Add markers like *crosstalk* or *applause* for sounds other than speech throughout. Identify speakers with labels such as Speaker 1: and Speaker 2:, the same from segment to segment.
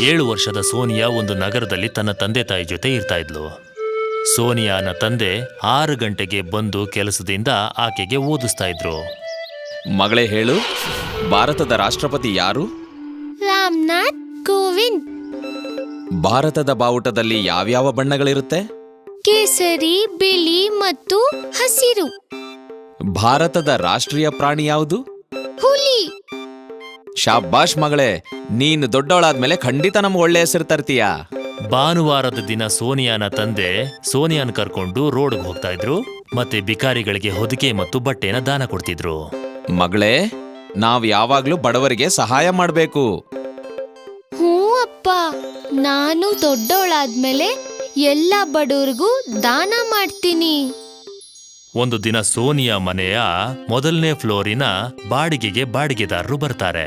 Speaker 1: ಏಳು ವರ್ಷದ ಸೋನಿಯಾ ಒಂದು ನಗರದಲ್ಲಿ ತನ್ನ ತಂದೆ ತಾಯಿ ಜೊತೆ ಇರ್ತಾ ಇದ್ಲು. ಸೋನಿಯಾನ ತಂದೆ ಆರು ಗಂಟೆಗೆ ಬಂದು ಕೆಲಸದಿಂದ ಆಕೆಗೆ ಓದಿಸ್ತಾ ಇದ್ರು.
Speaker 2: ಮಗಳೇ ಹೇಳು ಭಾರತದ ರಾಷ್ಟ್ರಪತಿ ಯಾರು?
Speaker 3: ರಾಮನಾಥ್ ಕೋವಿಂದ್.
Speaker 2: ಭಾರತದ ಬಾವುಟದಲ್ಲಿ ಯಾವ್ಯಾವ ಬಣ್ಣಗಳಿರುತ್ತೆ?
Speaker 3: ಕೇಸರಿ ಬಿಳಿ ಮತ್ತು ಹಸಿರು.
Speaker 2: ಭಾರತದ ರಾಷ್ಟ್ರೀಯ ಪ್ರಾಣಿ ಯಾವುದು?
Speaker 3: ಹುಲಿ.
Speaker 2: ಶಾಬಾಷ್ ಮಗಳೇ ನೀನು ದೊಡ್ಡವಳಾದ್ಮೇಲೆ ಖಂಡಿತ ನಮ್ಗೆ ಒಳ್ಳೆ ಹೆಸರು ತರ್ತೀಯ?
Speaker 1: ಭಾನುವಾರದ ದಿನ ಸೋನಿಯಾನ ತಂದೆ ಸೋನಿಯಾನ್ ಕರ್ಕೊಂಡು ರೋಡ್ಗೆ ಹೋಗ್ತಾ ಇದ್ರು ಮತ್ತೆ ಬಿಕಾರಿಗಳಿಗೆ ಹೊದಿಕೆ ಮತ್ತು ಬಟ್ಟೆನ ದಾನ ಕೊಡ್ತಿದ್ರು.
Speaker 2: ಮಗಳೇ ನಾವ್ ಯಾವಾಗ್ಲೂ ಬಡವರಿಗೆ ಸಹಾಯ ಮಾಡ್ಬೇಕು.
Speaker 3: ಹ್ಞೂ ಅಪ್ಪ ನಾನು ದೊಡ್ಡವಳಾದ್ಮೇಲೆ ಎಲ್ಲ ಬಡವ್ರಿಗೂ ದಾನ ಮಾಡ್ತೀನಿ.
Speaker 1: ಒಂದು ದಿನ ಸೋನಿಯಾ ಮನೆಯ ಮೊದಲನೇ ಫ್ಲೋರಿನ ಬಾಡಿಗೆಗೆ ಬಾಡಿಗೆದಾರರು ಬರ್ತಾರೆ.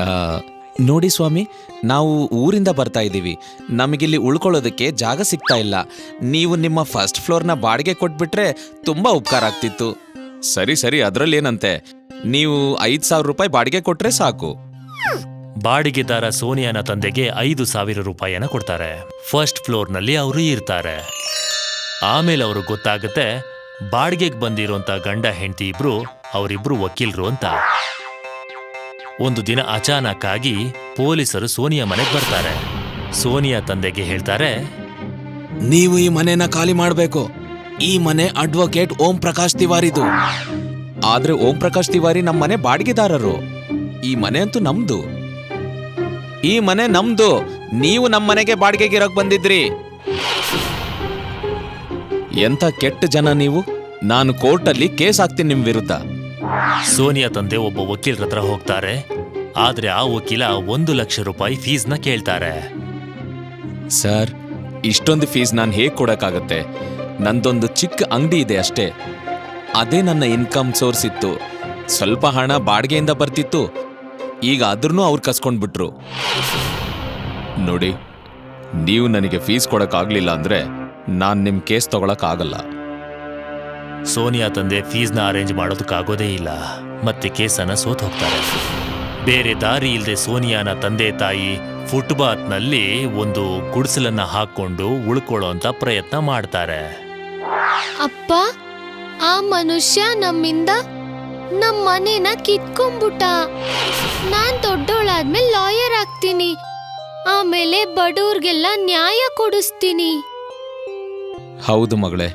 Speaker 2: ಆ, ನೋಡಿ ಸ್ವಾಮಿ ನಾವು ಊರಿಂದ ಬರ್ತಾ ಇದ್ದೀವಿ. ನಮಗಿಲ್ಲಿ ಉಳ್ಕೊಳ್ಳೋದಕ್ಕೆ ಜಾಗ ಸಿಗ್ತಾ ಇಲ್ಲ. ನೀವು ನಿಮ್ಮ ಫಸ್ಟ್ ಫ್ಲೋರ್ನ ಬಾಡಿಗೆ ಕೊಟ್ಬಿಟ್ರೆ ತುಂಬಾ ಉಪಕಾರ ಆಗ್ತಿತ್ತು. ಸರಿ ಸರಿ ಅದರಲ್ಲೇನಂತೆ. ನೀವು ಐದು ಸಾವಿರ ರೂಪಾಯಿ ಬಾಡಿಗೆ ಕೊಟ್ರೆ ಸಾಕು.
Speaker 1: ಬಾಡಿಗೆದಾರ ಸೋನಿಯಾನ ತಂದೆಗೆ ಐದು ಸಾವಿರ ರೂಪಾಯಿಯನ್ನ ಕೊಡ್ತಾರೆ. ಫಸ್ಟ್ ಫ್ಲೋರ್ನಲ್ಲಿ ಅವರು ಇರ್ತಾರೆ. ಆಮೇಲೆ ಅವರು ಗೊತ್ತಾಗುತ್ತೆ ಬಾಡಿಗೆಗೆ ಬಂದಿರೋಂಥ ಗಂಡ, ಹೆಂಡತಿ ಇಬ್ರು, ಅವರಿಬ್ರು ವಕೀಲರು ಅಂತ. ಒಂದು ದಿನ ಅಚಾನಕ್ ಆಗಿ ಪೊಲೀಸರು ಸೋನಿಯಾ ಮನೆಗೆ ಬರ್ತಾರೆ. ಸೋನಿಯಾ ತಂದೆಗೆ ಹೇಳ್ತಾರೆ,
Speaker 2: ನೀವು ಈ ಮನೆನ ಖಾಲಿ ಮಾಡಬೇಕು. ಈ ಮನೆ ಅಡ್ವೊಕೇಟ್ ಓಂ ಪ್ರಕಾಶ್ ತಿವಾರಿದು. ಆದ್ರೆ ಓಂ ಪ್ರಕಾಶ್ ತಿವಾರಿ ನಮ್ಮ ಮನೆ ಬಾಡಿಗೆದಾರರು. ಈ ಮನೆ ಅಂತೂ ನಮ್ದು. ಈ ಮನೆ ನಮ್ದು. ನೀವು ನಮ್ಮ ಮನೆಗೆ ಬಾಡಿಗೆಗೆ ಇರೋಕ್ ಬಂದಿದ್ರಿ. ಎಂತ ಕೆಟ್ಟ ಜನ ನೀವು? ನಾನು ಕೋರ್ಟಲ್ಲಿ ಕೇಸ್ ಹಾಕ್ತೀನಿ ನಿಮ್ ವಿರುದ್ಧ.
Speaker 1: ಸೋನಿಯಾ ತಂದೆ ಒಬ್ಬ ವಕೀಲರ ಹತ್ರ ಹೋಗ್ತಾರೆ. ಆದ್ರೆ ಆ ವಕೀಲ ಒಂದು ಲಕ್ಷ ರೂಪಾಯಿ ಫೀಸ್ನ ಕೇಳ್ತಾರೆ.
Speaker 2: ಸರ್ ಇಷ್ಟೊಂದು ಫೀಸ್ ನಾನು ಹೇಗೆ ಕೊಡಕ್ಕಾಗತ್ತೆ? ನಂದೊಂದು ಚಿಕ್ಕ ಅಂಗಡಿ ಇದೆ ಅಷ್ಟೇ. ಅದೇ ನನ್ನ ಇನ್ಕಮ್ ಸೋರ್ಸ್ ಇತ್ತು. ಸ್ವಲ್ಪ ಹಣ ಬಾಡಿಗೆಯಿಂದ ಬರ್ತಿತ್ತು. ಈಗ ಅದ್ರೂ ಅವ್ರು ಕಸ್ಕೊಂಡ್ಬಿಟ್ರು. ನೋಡಿ ನೀವು ನನಗೆ ಫೀಸ್ ಕೊಡಕ್ಕಾಗ್ಲಿಲ್ಲ ಅಂದ್ರೆ ನಾನು ನಿಮ್ಮ ಕೇಸ್ ತಗೊಳಕ್ಕಾಗಲ್ಲ.
Speaker 1: ಸೋನಿಯಾ ತಂದೆ ಫೀಸ್ನ ಅರೇಂಜ್ ಮಾಡೋದಕ್ಕಾಗೋದೇ ಇಲ್ಲ. ಮತ್ತೆ ಕೇಸನ್ನ ಸೋತ್ ಹೋಗ್ತಾರೆ. ಬೇರೆ ದಾರಿ ಇಲ್ಲದೆ ಸೋನಿಯಾನ ತಂದೆ ತಾಯಿ ಫುಟ್ಬಾತ್ನಲ್ಲಿ ಒಂದು ಗುಡಿಸಲನ್ನ ಹಾಕೊಂಡು ಉಳ್ಕೊಳ್ಳೋಂತ ಪ್ರಯತ್ನ ಮಾಡ್ತಾರೆ.
Speaker 3: ಅಪ್ಪ ಆ ಮನುಷ್ಯ ನಮ್ಮಿಂದ ನಮ್ ಮನೇನ ಕಿತ್ಕೊಂಡ್ಬಿಟ್ಟ. ನಾನ್ ದೊಡ್ಡೋಳಾದ್ಮೇಲೆ ಲಾಯರ್ ಆಗ್ತೀನಿ. ಆಮೇಲೆ ಬಡವ್ರಿಗೆಲ್ಲ ನ್ಯಾಯ ಕೊಡಿಸ್ತೀನಿ.
Speaker 2: ಹೌದು ಮಗಳೇ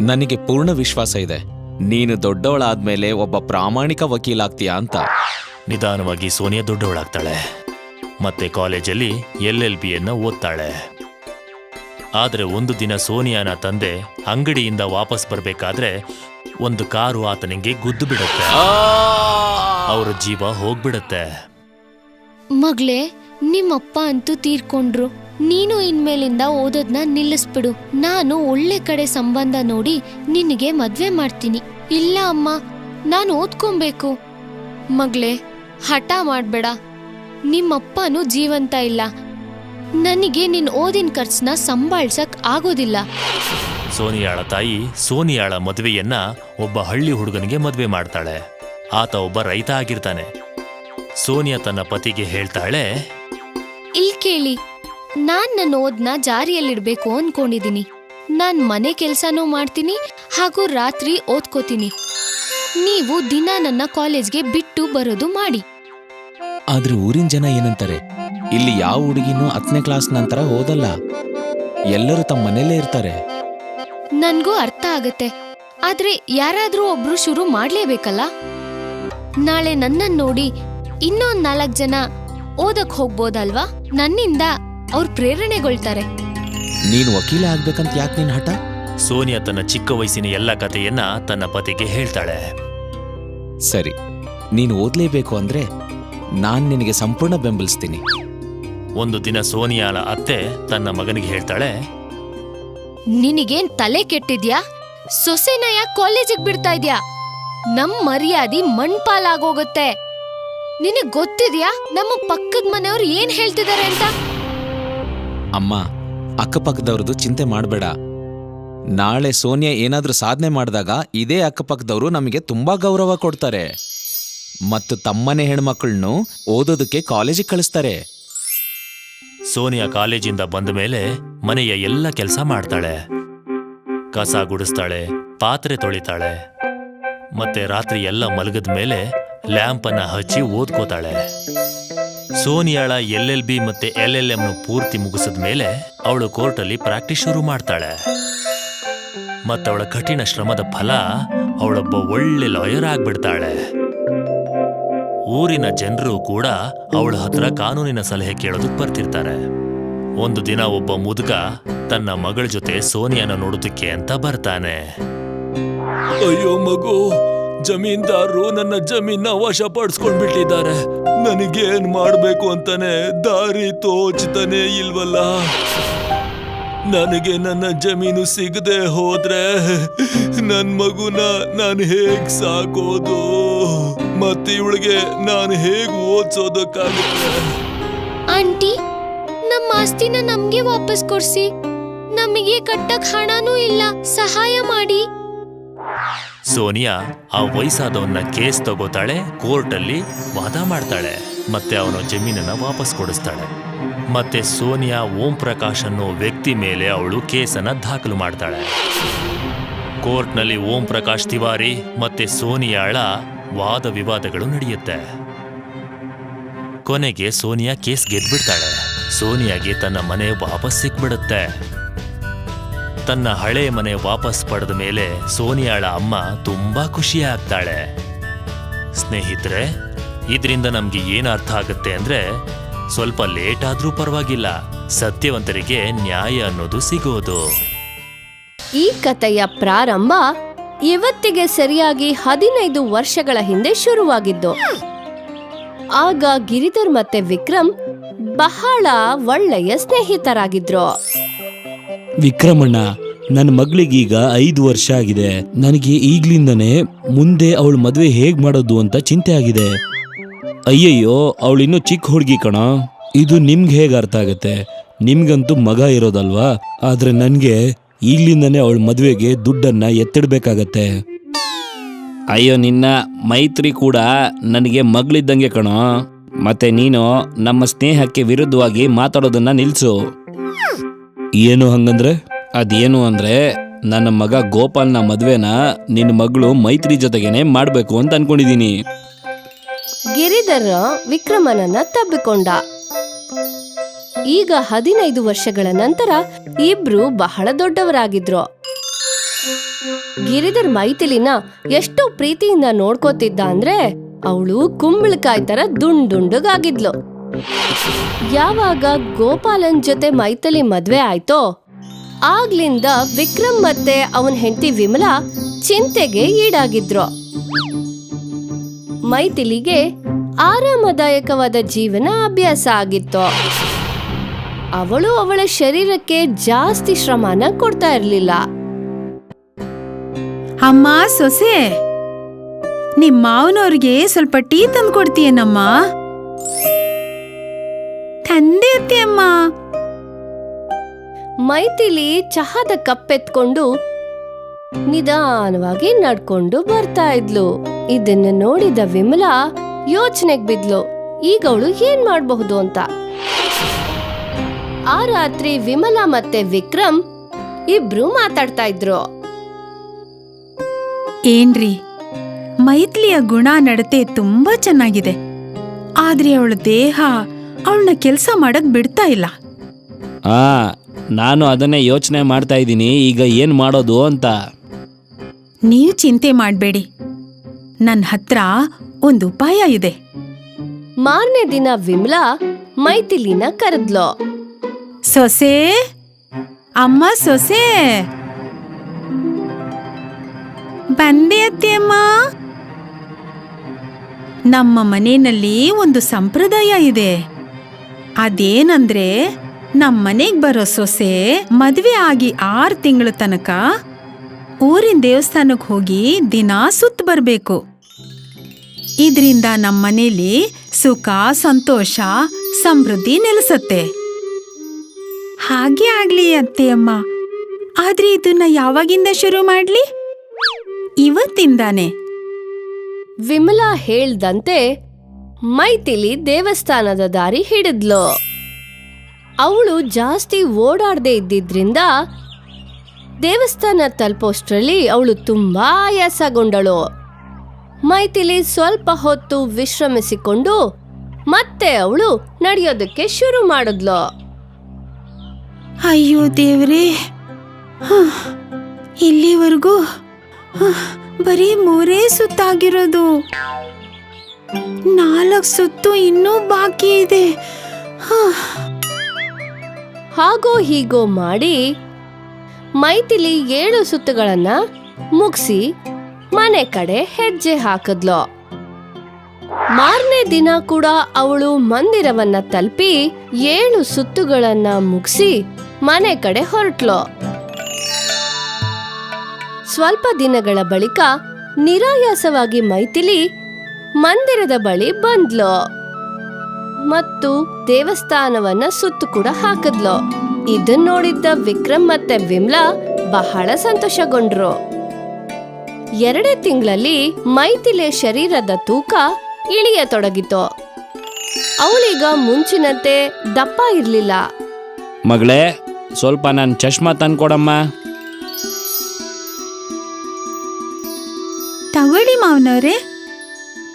Speaker 2: ನನಗೆ ಪೂರ್ಣ ವಿಶ್ವಾಸ ಇದೆ. ನೀನು ದೊಡ್ಡವಳಾದ್ಮೇಲೆ ಒಬ್ಬ ಪ್ರಾಮಾಣಿಕ ವಕೀಲಾಗ್ತೀಯಾ ಅಂತ.
Speaker 1: ನಿಧಾನವಾಗಿ ಸೋನಿಯಾ ದೊಡ್ಡವಳಾಗ್ತಾಳೆ. ಮತ್ತೆ ಕಾಲೇಜಲ್ಲಿ ಎಲ್ ಎಲ್ ಬಿಯನ್ನ ಓದ್ತಾಳೆ. ಆದರೆ ಒಂದು ದಿನ ಸೋನಿಯಾನ ತಂದೆ ಅಂಗಡಿಯಿಂದ ವಾಪಸ್ ಬರಬೇಕಾದ್ರೆ ಒಂದು ಕಾರು ಆತನಿಗೆ ಗುದ್ದು ಬಿಡುತ್ತೆ. ಅವರ ಜೀವ ಹೋಗ್ಬಿಡುತ್ತೆ.
Speaker 3: ಮಗಳೇ ನಿಮ್ಮಪ್ಪ ಅಂತೂ ತೀರ್ಕೊಂಡ್ರು. ನೀನು ಇನ್ಮೇಲಿಂದ ಓದೋದ್ನ ನಿಲ್ಲಿಸ್ಬಿಡು. ನಾನು ಒಳ್ಳೆ ಕಡೆ ಸಂಬಂಧ ನೋಡಿ ನಿನಗೆ ಮದ್ವೆ ಮಾಡ್ತೀನಿ. ಇಲ್ಲ ಅಮ್ಮ ನಾನು ಓದ್ಕೊಬೇಕು. ಮಗ್ಲೇ ಹಠ ಮಾಡ್ಬೇಡ. ನಿಮ್ಮಪ್ಪನು ಜೀವಂತ ಇಲ್ಲ. ನನಗೆ ನಿನ್ ಓದಿನ ಖರ್ಚನ್ನ ಸಂಭಾಳ್ಸಕ್ ಆಗೋದಿಲ್ಲ.
Speaker 1: ಸೋನಿಯಾಳ ತಾಯಿ ಸೋನಿಯಾಳ ಮದುವೆಯನ್ನ ಒಬ್ಬ ಹಳ್ಳಿ ಹುಡುಗನಿಗೆ ಮದುವೆ ಮಾಡ್ತಾಳೆ. ಆತ ಒಬ್ಬ ರೈತ ಆಗಿರ್ತಾನೆ. ಸೋನಿಯಾ ತನ್ನ ಪತಿಗೆ ಹೇಳ್ತಾಳೆ
Speaker 3: ಇಲ್ ಕೇಳಿ. ನಾನ್ ನನ್ನ ಓದ್ನ ಜಾರಿಯಲ್ಲಿಡ್ಬೇಕು ಅನ್ಕೊಂಡಿದೀನಿ. ನಾನ್ ಮನೆ ಕೆಲ್ಸನೂ ಮಾಡ್ತೀನಿ ಹಾಗೂ ರಾತ್ರಿ ಓದ್ಕೋತೀನಿ. ನೀವು ದಿನ ನನ್ನ ಕಾಲೇಜ್ಗೆ ಬಿಟ್ಟು ಬರೋದು ಮಾಡಿ.
Speaker 2: ಆದ್ರೆ ಊರಿನ ಜನ ಏನಂತಾರೆ? ಇಲ್ಲಿ ಯಾವ ಹುಡುಗಿನೂ ಹತ್ತನೇ ಕ್ಲಾಸ್ ನಂತರ ಓದಲ್ಲ. ಎಲ್ಲರೂ ತಮ್ಮ ಮನೇಲೇ ಇರ್ತಾರೆ.
Speaker 3: ನನ್ಗೂ ಅರ್ಥ ಆಗತ್ತೆ. ಆದ್ರೆ ಯಾರಾದ್ರೂ ಒಬ್ರು ಶುರು ಮಾಡ್ಲೇಬೇಕಲ್ಲ? ನಾಳೆ ನನ್ನನ್ ನೋಡಿ ಇನ್ನೊಂದ್ ನಾಲ್ಕ್ ಜನ ಓದಕ್ ಹೋಗ್ಬೋದಲ್ವಾ? ನನ್ನಿಂದ ಅವ್ರ್ ಪ್ರೇರಣೆಗೊಳ್ತಾರೆ.
Speaker 2: ನೀನು ವಕೀಲ ಆಗ್ಬೇಕಂತ ಯಾಕೆ ನೀನ್ ಹಠ?
Speaker 1: ಸೋನಿಯಾ ತನ್ನ ಚಿಕ್ಕ ವಯಸ್ಸಿನ ಎಲ್ಲ ಕಥೆಯನ್ನ ತನ್ನ ಪತಿಗೆ ಹೇಳ್ತಾಳೆ.
Speaker 2: ಸರಿ ನೀನು ಓದ್ಲೇಬೇಕು ಅಂದ್ರೆ ನಾನ್ ನಿನಗೆ ಸಂಪೂರ್ಣ ಬೆಂಬಲಿಸ್ತೀನಿ.
Speaker 1: ಒಂದು ದಿನ ಸೋನಿಯಾಳ ಅತ್ತೆ ತನ್ನ ಮಗನಿಗೆ ಹೇಳ್ತಾಳೆ
Speaker 3: ನಿನಗೇನ್ ತಲೆ ಕೆಟ್ಟಿದ್ಯಾ? ಸೊಸೆನ ಯಾಕೆ ಕಾಲೇಜಿಗೆ ಬಿಡ್ತಾ ಇದ್ಯಾ? ನಮ್ ಮರ್ಯಾದಿ ಮಣ್ಪಾಲಾಗೋಗತ್ತೆ. ನಿನಗ್ ಗೊತ್ತಿದ್ಯಾ? ನಮ್ಮ ಪಕ್ಕದ ಮನೆಯವ್ರು ಏನ್ ಹೇಳ್ತಿದ್ದಾರೆ ಅಂತ?
Speaker 2: ಅಮ್ಮ, ಅಕ್ಕಪಕ್ಕದವ್ರದ್ದು ಚಿಂತೆ ಮಾಡಬೇಡ. ನಾಳೆ ಸೋನಿಯಾ ಏನಾದರೂ ಸಾಧನೆ ಮಾಡಿದಾಗ ಇದೇ ಅಕ್ಕಪಕ್ಕದವರು ನಮಗೆ ತುಂಬ ಗೌರವ ಕೊಡ್ತಾರೆ. ಮತ್ತು ತಮ್ಮನೆ ಹೆಣ್ಮಕ್ಳನ್ನು ಓದೋದಕ್ಕೆ ಕಾಲೇಜಿಗೆ ಕಳಿಸ್ತಾರೆ.
Speaker 1: ಸೋನಿಯಾ ಕಾಲೇಜಿಂದ ಬಂದ ಮೇಲೆ ಮನೆಯ ಎಲ್ಲ ಕೆಲಸ ಮಾಡ್ತಾಳೆ. ಕಸ ಗುಡಿಸ್ತಾಳೆ, ಪಾತ್ರೆ ತೊಳಿತಾಳೆ. ಮತ್ತೆ ರಾತ್ರಿ ಎಲ್ಲ ಮಲಗದ ಮೇಲೆ ಲ್ಯಾಂಪನ್ನು ಹಚ್ಚಿ ಓದ್ಕೋತಾಳೆ. ಸೋನಿಯಾಳ ಎಲ್ ಎಲ್ ಬಿ ಮತ್ತೆ ಎಲ್ ಎಲ್ ಎಂ ಪೂರ್ತಿ ಮುಗಿಸಿದ ಮೇಲೆ ಅವಳು ಕೋರ್ಟಲ್ಲಿ ಪ್ರಾಕ್ಟೀಸ್ ಶುರು ಮಾಡ್ತಾಳೆ. ಮತ್ತವಳ ಕಠಿಣ ಶ್ರಮದ ಫಲ ಅವಳೊಬ್ಬ ಒಳ್ಳೆ ಲಾಯರ್ ಆಗ್ಬಿಡ್ತಾಳೆ. ಊರಿನ ಜನರು ಕೂಡ ಅವಳ ಹತ್ರ ಕಾನೂನಿನ ಸಲಹೆ ಕೇಳೋದಕ್ಕೆ ಬರ್ತಿರ್ತಾರೆ. ಒಂದು ದಿನ ಒಬ್ಬ ಮುದುಕ ತನ್ನ ಮಗಳ ಜೊತೆ ಸೋನಿಯಾನ ನೋಡೋದಕ್ಕೆ ಅಂತ ಬರ್ತಾನೆ. ಅಯ್ಯೋ ಮಗು, ಜಮೀನ್ದಾರರು ನನ್ನ ಜಮೀನ ವಶಪಡಿಸ್ಕೊಂಡ್ಬಿಟ್ಟಿದ್ದಾರೆ ನನಗೇನ್ ಮಾಡ್ಬೇಕು ಅಂತಾನೆ ದಾರಿ ತೋಚ್ತಾನೆ ಇಲ್ವಲ್ಲ? ನನಗೆ ನನ್ನ ಜಮೀನು ಸಿಗದೆ ಹೋದ್ರೆ ನನ್ ಮಗುನ ನಾನು ಹೇಗ್ ಸಾಕೋದು? ಮತ್ತೆ ಇವಳಿಗೆ ನಾನು ಹೇಗ್ ಓದ್ಸೋದಕ್ಕಾಗುತ್ತೆ?
Speaker 4: ಆಂಟಿ, ನಮ್ಮ ಆಸ್ತಿನ ನಮ್ಗೆ ವಾಪಸ್ ಕೊಡ್ಸಿ. ನಮಗೆ ಕಟ್ಟಕ್ ಹಣನೂ ಇಲ್ಲ, ಸಹಾಯ ಮಾಡಿ.
Speaker 1: ಸೋನಿಯಾ ಆ ವಯಸ್ಸಾದವನ್ನ ಕೇಸ್ ತಗೋತಾಳೆ, ಕೋರ್ಟಲ್ಲಿ ವಾದ ಮಾಡ್ತಾಳೆ, ಮತ್ತೆ ಅವನ ಜಮೀನನ್ನ ವಾಪಸ್ ಕೊಡಿಸ್ತಾಳೆ. ಮತ್ತೆ ಸೋನಿಯಾ ಓಂ ಪ್ರಕಾಶ್ ಅನ್ನೋ ವ್ಯಕ್ತಿ ಮೇಲೆ ಅವಳು ಕೇಸನ್ನ ದಾಖಲು ಮಾಡ್ತಾಳೆ. ಕೋರ್ಟ್ನಲ್ಲಿ ಓಂ ಪ್ರಕಾಶ್ ತಿವಾರಿ ಮತ್ತೆ ಸೋನಿಯಾಳ ವಾದ ವಿವಾದಗಳು ನಡೆಯುತ್ತೆ. ಕೊನೆಗೆ ಸೋನಿಯಾ ಕೇಸ್ ಗೆದ್ಬಿಡ್ತಾಳೆ. ಸೋನಿಯಾಗೆ ತನ್ನ ಮನೆ ವಾಪಸ್ ಸಿಕ್ಬಿಡುತ್ತೆ. ತನ್ನ ಹಳೆ ಮನೆ ವಾಪಸ್ ಪಡೆದ ಮೇಲೆ ಸೋನಿಯಾಳ ಅಮ್ಮ ತುಂಬಾ ಖುಷಿಯಾಗ್ತಾಳೆ. ಸ್ನೇಹಿತರೆ, ಇದರಿಂದ ನಮ್ಗೆ ಏನು ಅರ್ಥ ಆಗುತ್ತೆ ಅಂದ್ರೆ ಸ್ವಲ್ಪ ಲೇಟ್ ಆದ್ರೂ ಪರವಾಗಿಲ್ಲ. ಸತ್ಯವಂತರಿಗೆ ನ್ಯಾಯ ಅನ್ನೋದು ಸಿಗೋದು.
Speaker 4: ಈ ಕಥೆಯ ಪ್ರಾರಂಭ ಇವತ್ತಿಗೆ ಸರಿಯಾಗಿ ಹದಿನೈದು ವರ್ಷಗಳ ಹಿಂದೆ ಶುರುವಾಗಿದ್ದು. ಆಗ ಗಿರಿಧರ್ ಮತ್ತೆ ವಿಕ್ರಮ್ ಬಹಳ ಒಳ್ಳೆಯ ಸ್ನೇಹಿತರಾಗಿದ್ರು.
Speaker 5: ವಿಕ್ರಮಣ್ಣ ನನ್ನ ಮಗಳಿಗೀಗ ಐದು ವರ್ಷ ಆಗಿದೆ. ನನಗೆ ಈಗ್ಲಿಂದನೇ ಮುಂದೆ ಅವಳು ಮದುವೆ ಹೇಗ್ ಮಾಡೋದು ಅಂತ ಚಿಂತೆ ಆಗಿದೆ. ಅಯ್ಯಯ್ಯೋ ಅವಳಿನ್ನೂ ಚಿಕ್ಕ ಹುಡುಗಿ ಕಣ. ಇದು ನಿಮ್ಗೆ ಹೇಗೆ ಅರ್ಥ ಆಗತ್ತೆ? ನಿಮ್ಗಂತೂ ಮಗ ಇರೋದಲ್ವಾ? ಆದ್ರೆ ನನಗೆ ಈಗ್ಲಿಂದನೇ ಅವಳ ಮದುವೆಗೆ ದುಡ್ಡನ್ನ ಎತ್ತಿಡ್ಬೇಕಾಗತ್ತೆ. ಅಯ್ಯೋ, ನಿನ್ನ ಮೈತ್ರಿ ಕೂಡ ನನಗೆ ಮಗಳಿದ್ದಂಗೆ ಕಣೋ. ಮತ್ತೆ ನೀನು ನಮ್ಮ ಸ್ನೇಹಕ್ಕೆ ವಿರುದ್ಧವಾಗಿ ಮಾತಾಡೋದನ್ನ ನಿಲ್ಸು. ಏನು ಹಂಗಂದ್ರೆ? ಅದೇನು ಅಂದ್ರೆ, ನನ್ನ ಮಗ ಗೋಪಾಲ್ನ ಮದ್ವೆನ ನಿನ್ನ ಮಗಳು ಮೈತ್ರಿ ಜೊತೆಗೇನೆ ಮಾಡ್ಬೇಕು ಅಂತ ಅನ್ಕೊಂಡಿದೀನಿ.
Speaker 4: ಗಿರಿಧರ ವಿಕ್ರಮನನ್ನ ತಬ್ಬಿಕೊಂಡ. ಈಗ ಹದಿನೈದು ವರ್ಷಗಳ ನಂತರ ಇಬ್ರು ಬಹಳ ದೊಡ್ಡವರಾಗಿದ್ರು. ಗಿರಿಧರ್ ಮೈಥಿಲಿನ ಎಷ್ಟು ಪ್ರೀತಿಯಿಂದ ನೋಡ್ಕೋತಿದ್ದ ಅಂದ್ರೆ, ಅವಳು ಕುಂಬಳಕಾಯಿ ತರ ದುಂಡ್ ದುಂಡಗಾಗಿದ್ಲು ಯಾವಾಗ ಗೋಪಾಲನ್ ಜೊತೆ ಮೈಥಲಿ ಮದ್ವೆ ಆಯ್ತೋ, ಆಗ್ಲಿಂದ ವಿಕ್ರಮ್ ಮತ್ತೆ ಅವನ್ ಹೆಂಡತಿ ವಿಮಲಾ ಚಿಂತೆಗೆ ಈಡಾಗಿದ್ರು. ಮೈಥಿಲಿಗೆ ಆರಾಮದಾಯಕವಾದ ಜೀವನ ಅಭ್ಯಾಸ ಆಗಿತ್ತು. ಅವಳು ಅವಳ ಶರೀರಕ್ಕೆ ಜಾಸ್ತಿ ಶ್ರಮನ ಕೊಡ್ತಾ ಇರ್ಲಿಲ್ಲ.
Speaker 6: ಅಮ್ಮ, ಸೊಸೆ ನಿಮ್ಮ ಮಾವನವ್ರಿಗೆ ಸ್ವಲ್ಪ ಟೀ ತಂದು ಅಮ್ಮ.
Speaker 4: ಮೈಥಿಲಿ ಚಹಾದ ಕಪ್ಪೆತ್ಕೊಂಡು ನಿಧಾನವಾಗಿ ನಡ್ಕೊಂಡು ಬರ್ತಾ ಇದ್ಲು. ಇದನ್ನ ನೋಡಿದ ವಿಮಲಾ ಯೋಚನೆಗ್ ಬಿದ್ಲು. ಈಗ ಅವಳು ಏನ್ ಮಾಡಬಹುದು ಅಂತ. ಆ ರಾತ್ರಿ ವಿಮಲಾ ಮತ್ತೆ ವಿಕ್ರಮ್ ಇಬ್ರು ಮಾತಾಡ್ತಾ ಇದ್ರು.
Speaker 6: ಏನ್ರಿ? ಮೈತ್ಲಿಯ ಗುಣ ನಡತೆ ತುಂಬಾ ಚೆನ್ನಾಗಿದೆ. ಆದ್ರೆ ಅವಳ ದೇಹ ಅವಳನ್ನ ಕೆಲಸ ಮಾಡಕ್ ಬಿಡ್ತಾ ಇಲ್ಲ.
Speaker 5: ಆ ನಾನು ಅದನ್ನೇ ಯೋಚನೆ ಮಾಡ್ತಾ ಇದ್ದೀನಿ ಈಗ ಏನ್ ಮಾಡೋದು ಅಂತ.
Speaker 6: ನೀವು ಚಿಂತೆ ಮಾಡಬೇಡಿ. ನನ್ನ ಹತ್ರ ಒಂದು ಉಪಾಯ ಇದೆ.
Speaker 4: ಮಾರನೇ ದಿನ ವಿಮಲಾ ಮೈಥಿಲಿನ ಕರೆದ್ಲು.
Speaker 6: ಸೊಸೆ ಅಮ್ಮ ಸೊಸೆ. ಬಂದೆ ಅತ್ತೆ ಅಮ್ಮ. ನಮ್ಮ ಮನೆಯಲ್ಲಿ ಒಂದು ಸಂಪ್ರದಾಯ ಇದೆ. ಅದೇನಂದ್ರೆ ನಮ್ ಮನೆಗ್ ಬರೋ ಸೊಸೆ ಮದ್ವೆ ಆಗಿ ಆರ್ ತಿಂಗಳ ತನಕ ಊರಿನ ದೇವಸ್ಥಾನಕ್ಕೆ ಹೋಗಿ ದಿನಾ ಸುತ್ತ ಬರ್ಬೇಕು. ಇದರಿಂದ ನಮ್ಮ ಮನೇಲಿ ಸುಖ, ಸಂತೋಷ, ಸಮೃದ್ಧಿ ನೆಲೆಸತ್ತೆ. ಹಾಗೆ ಆಗ್ಲಿ ಅತ್ತೆ ಅಮ್ಮ. ಆದ್ರೆ ಇದನ್ನ ಯಾವಾಗಿಂದ ಶುರು ಮಾಡ್ಲಿ? ಇವತ್ತಿಂದಾನೆ.
Speaker 4: ವಿಮಲಾ ಹೇಳ್ದಂತೆ ಮೈಥಿಲಿ ದೇವಸ್ಥಾನದ ದಾರಿ ಹಿಡಿದ್ಲು. ಅವಳು ಜಾಸ್ತಿ ಓಡಾಡದೆ ಇದ್ದಿದ್ರಿಂದ ದೇವಸ್ಥಾನ ತಲುಪೋಷ್ಟರಲ್ಲಿ ಅವಳು ತುಂಬಾ ಆಯಾಸಗೊಂಡಳು. ಮೈತಿಲಿ ಸ್ವಲ್ಪ ಹೊತ್ತು ವಿಶ್ರಮಿಸಿಕೊಂಡು ಮತ್ತೆ ಅವಳು ನಡೆಯೋದಕ್ಕೆ ಶುರು ಮಾಡಿದ್ಲು.
Speaker 6: ಅಯ್ಯೋ ದೇವ್ರೇ ಇಲ್ಲಿವರೆಗೂ ಬರೀ ಮೂರೇ ಸುತ್ತಾಗಿರೋದು. ನಾಲ್ಕು ಸುತ್ತು ಇನ್ನೂ ಬಾಕಿ ಇದೆ.
Speaker 4: ಹಾಗೋ ಹೀಗೋ ಮಾಡಿ ಮೈತಿಲಿ ಏಳು ಸುತ್ತುಗಳನ್ನ ಮುಗಿಸಿ ಮನೆ ಕಡೆ ಹೆಜ್ಜೆ ಹಾಕಿದ್ಲು. ಮಾರನೇ ದಿನ ಕೂಡ ಅವಳು ಮಂದಿರವನ್ನ ತಲುಪಿ ಏಳು ಸುತ್ತುಗಳನ್ನ ಮುಗಿಸಿ ಮನೆ ಕಡೆ ಹೊರಟ್ಲು. ಸ್ವಲ್ಪ ದಿನಗಳ ಬಳಿಕ ನಿರಾಯಾಸವಾಗಿ ಮೈಥಿಲಿ ಮಂದಿರದ ಬಳಿ ಬಂದ್ಲು. ಮತ್ತು ದೇವಸ್ಥಾನವನ್ನ ಸುತ್ತು ಕೂಡ ಹಾಕಿದ್ಲು. ಇದನ್ ನೋಡಿದ್ದ ವಿಕ್ರಮ್ ಮತ್ತೆ ವಿಮ್ಲಾ ಬಹಳ ಸಂತೋಷಗೊಂಡ್ರು. ಎರಡೇ ತಿಂಗಳಲ್ಲಿ ಮೈಥಿಲೆ ಶರೀರದ ತೂಕ ಇಳಿಯತೊಡಗಿತು. ಅವಳೀಗ ಮುಂಚಿನಂತೆ ದಪ್ಪ ಇರಲಿಲ್ಲ.
Speaker 5: ಮಗಳೇ ಸ್ವಲ್ಪ ನನ್ನ ಚಶ್ಮಾ ತಂದ್ಕೊಡಮ್ಮ.
Speaker 6: ತಗೊಳ್ಳಿ ಮಾವನವ್ರೆ.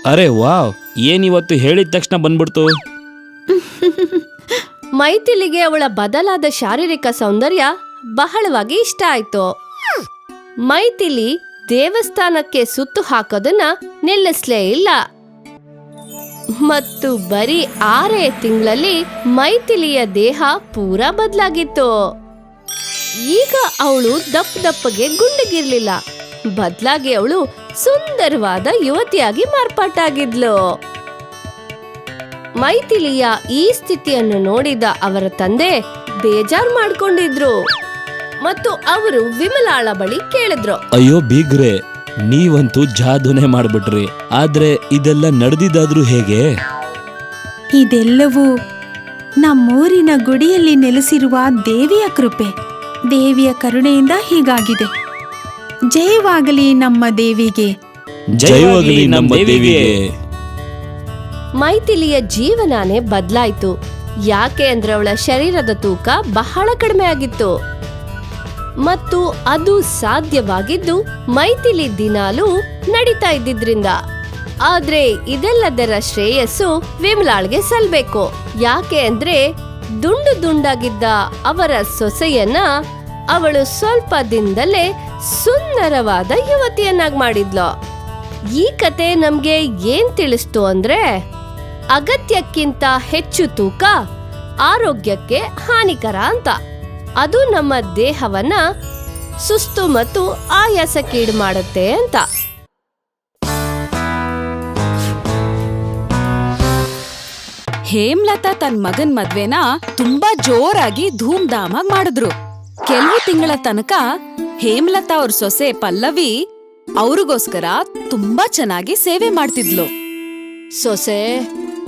Speaker 5: ಅರೆ, ವಾವ್. ಏನಿವತ್ತು ಹೇಳಿದ ತಕ್ಷಣ ಬಂದ್ಬಿಡ್ತು? *laughs*
Speaker 4: ಮೈಥಿಲಿಗೆ ಅವಳ ಬದಲಾದ ಶಾರೀರಿಕ ಸೌಂದರ್ಯ ಬಹಳವಾಗಿ ಇಷ್ಟ ಆಯ್ತು. ಮೈಥಿಲಿ ದೇವಸ್ಥಾನಕ್ಕೆ ಸುತ್ತು ಹಾಕೋದನ್ನ ನಿಲ್ಲಿಸ್ಲೇ ಇಲ್ಲ. ಮತ್ತು ಬರೀ ಆರೇ ತಿಂಗಳಲ್ಲಿ ಮೈಥಿಲಿಯ ದೇಹ ಪೂರ ಬದಲಾಗಿತ್ತು. ಈಗ ಅವಳು ದಪ್ಪ ದಪ್ಪಗೆ ಗುಂಡಗಿರ್ಲಿಲ್ಲ. ಬದಲಾಗಿ ಅವಳು ಸುಂದರವಾದ ಯುವತಿಯಾಗಿ ಮಾರ್ಪಾಟಾಗಿದ್ಲು. ಮೈಥಿಲಿಯ ಈ ಸ್ಥಿತಿಯನ್ನು ನೋಡಿದ ಅವರ ತಂದೆ ಬೇಜಾರ್ ಮಾಡ್ಕೊಂಡಿದ್ರು. ಮತ್ತು ಅವರು ವಿಮಲಾಳ ಬಳಿ ಕೇಳಿದ್ರು.
Speaker 5: ಅಯ್ಯೋ ಬೀಗ್ರೆ ನೀವಂತೂ ಜಾದೂನೇ ಮಾಡ್ಬಿಟ್ರಿ. ಆದ್ರೆ ಇದೆಲ್ಲ ನಡೆದಿದ್ದಾದ್ರೂ ಹೇಗೆ?
Speaker 6: ಇದೆಲ್ಲವೂ ನಮ್ಮೂರಿನ ಗುಡಿಯಲ್ಲಿ ನೆಲೆಸಿರುವ ದೇವಿಯ ಕೃಪೆ. ದೇವಿಯ ಕರುಣೆಯಿಂದ ಹೀಗಾಗಿದೆ. ಜಯವಾಗಲಿ ನಮ್ಮ ದೇವಿಗೆ.
Speaker 5: ಜಯವಾಗಲಿ ನಮ್ಮ ದೇವಿಗೆ.
Speaker 4: ಮೈಥಿಲಿಯ ಜೀವನಾನೇ ಬದಲಾಯಿತು. ಯಾಕೆ ಅಂದ್ರೆ ಅವಳ ಶರೀರದ ತೂಕ ಬಹಳ ಕಡಿಮೆ ಆಗಿತ್ತು. ಮತ್ತು ಅದು ಸಾಧ್ಯವಾಗಿದ್ದು ಮೈಥಿಲಿ ದಿನಾಲೂ ನಡೀತಾ ಇದ್ದಿದ್ರಿಂದ. ಆದ್ರೆ ಇದೆಲ್ಲದರ ಶ್ರೇಯಸ್ಸು ವಿಮಲಾಳ್ಗೆ ಸಲ್ಬೇಕು. ಯಾಕೆ ಅಂದ್ರೆ ದುಂಡು ದುಂಡಾಗಿದ್ದ ಅವರ ಸೊಸೆಯನ್ನ ಅವಳು ಸ್ವಲ್ಪ ದಿನದಲ್ಲೇ ಸುಂದರವಾದ ಯುವತಿಯನ್ನಾಗಿ ಮಾಡಿದ್ಲು. ಈ ಕತೆ ನಮ್ಗೆ ಏನ್ ತಿಳಿಸ್ತು ಅಂದ್ರೆ, ಅಗತ್ಯಕ್ಕಿಂತ ಹೆಚ್ಚು ತೂಕ ಆರೋಗ್ಯಕ್ಕೆ ಹಾನಿಕರ ಅಂತ. ಅದು ನಮ್ಮ ದೇಹವನ್ನ ಸುಸ್ತು ಮತ್ತು ಆಯಾಸಕ್ಕೀಡು ಮಾಡುತ್ತೆ ಅಂತ.
Speaker 7: ಹೇಮ್ಲತಾ ತನ್ ಮಗನ್ ಮದ್ವೆನ ತುಂಬಾ ಜೋರಾಗಿ ಧೂಮ್ಧಾಮಾಗಿ ಮಾಡಿದ್ರು. ಕೆಲವು ತಿಂಗಳ ತನಕ ಹೇಮಲತಾ ಅವ್ರ ಸೊಸೆ ಪಲ್ಲವಿ ಅವ್ರಿಗೋಸ್ಕರ ತುಂಬಾ ಚೆನ್ನಾಗಿ ಸೇವೆ ಮಾಡ್ತಿದ್ಲು.
Speaker 4: ಸೊಸೆ